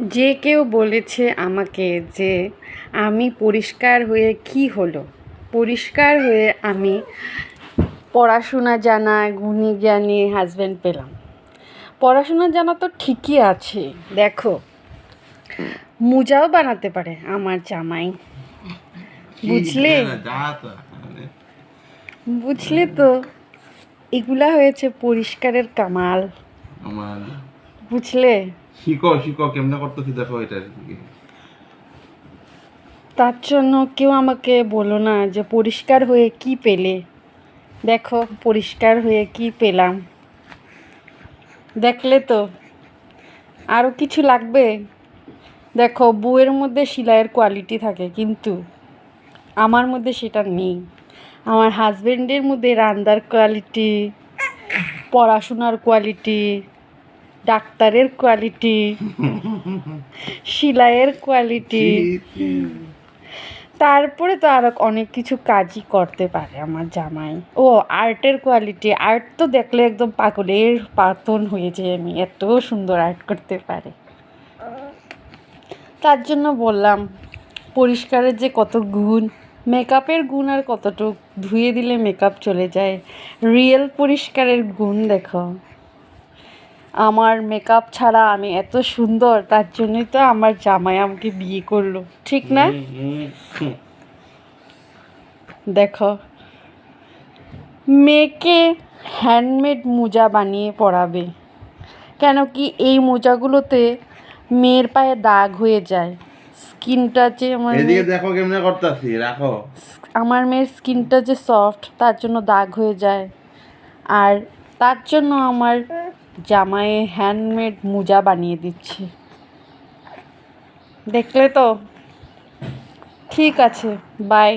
যে কেউ বলেছে আমাকে যে আমি পরিষ্কার হয়ে কী হলো? পরিষ্কার হয়ে আমি পড়াশোনা জানা গুণী জ্ঞানী হাজব্যান্ড পেলাম। পড়াশোনা জানা তো ঠিকই আছে। দেখো মোজাও বানাতে পারে আমার জামাই। বুঝলে? বুঝলে তো? এগুলা হয়েছে পরিষ্কারের কামাল। বুঝলে? শিখো শিখো কেমনে করতেছি দেখো এটা তার জন্য কেউ আমাকে বলো না যে পরিষ্কার হয়ে কি পেলে। দেখো পরিষ্কার হয়ে কি পেলাম। দেখলে তো। আরও কিছু লাগবে? দেখো বউয়ের মধ্যে সেলাইয়ের কোয়ালিটি থাকে কিন্তু আমার মধ্যে সেটা নেই। আমার হাজবেন্ডের মধ্যে রান্নার কোয়ালিটি পড়াশোনার কোয়ালিটি ডাক্তারের কোয়ালিটি সেলাইয়ের কোয়ালিটি তারপরে তো আরও অনেক কিছু কাজই করতে পারে আমার জামাই। ও আর্টের কোয়ালিটি আর্ট তো দেখলে একদম পাগলের পাতন হয়ে যায় আমি, এত সুন্দর আর্ট করতে পারে। তার জন্য বললাম, পরিষ্কারের যে কত গুণ, মেকআপের গুণ আর কতটুক, ধুয়ে দিলে মেকআপ চলে যায়। রিয়েল পরিষ্কারের গুণ দেখো। আমার মেকআপ ছাড়া আমি এত সুন্দর তার জন্যই তো আমার জামাই আমাকে বিয়ে করল। ঠিক না? দেখো মেয়েকে হ্যান্ডমেড মোজা বানিয়ে পরাবে কেন কি এই মোজাগুলোতে মেয়ের পায়ে দাগ হয়ে যায়। স্কিনটা যে আমার এদিকে দেখো কেমনে করতেছি রাখো। আমার মেয়ের স্কিনটা যে সফট তার জন্য দাগ হয়ে যায়। আর তার জন্য আমার জামায়ে হ্যান্ডমেড মোজা বানিয়ে দিচ্ছি। দেখলে তো? ঠিক আছে বাই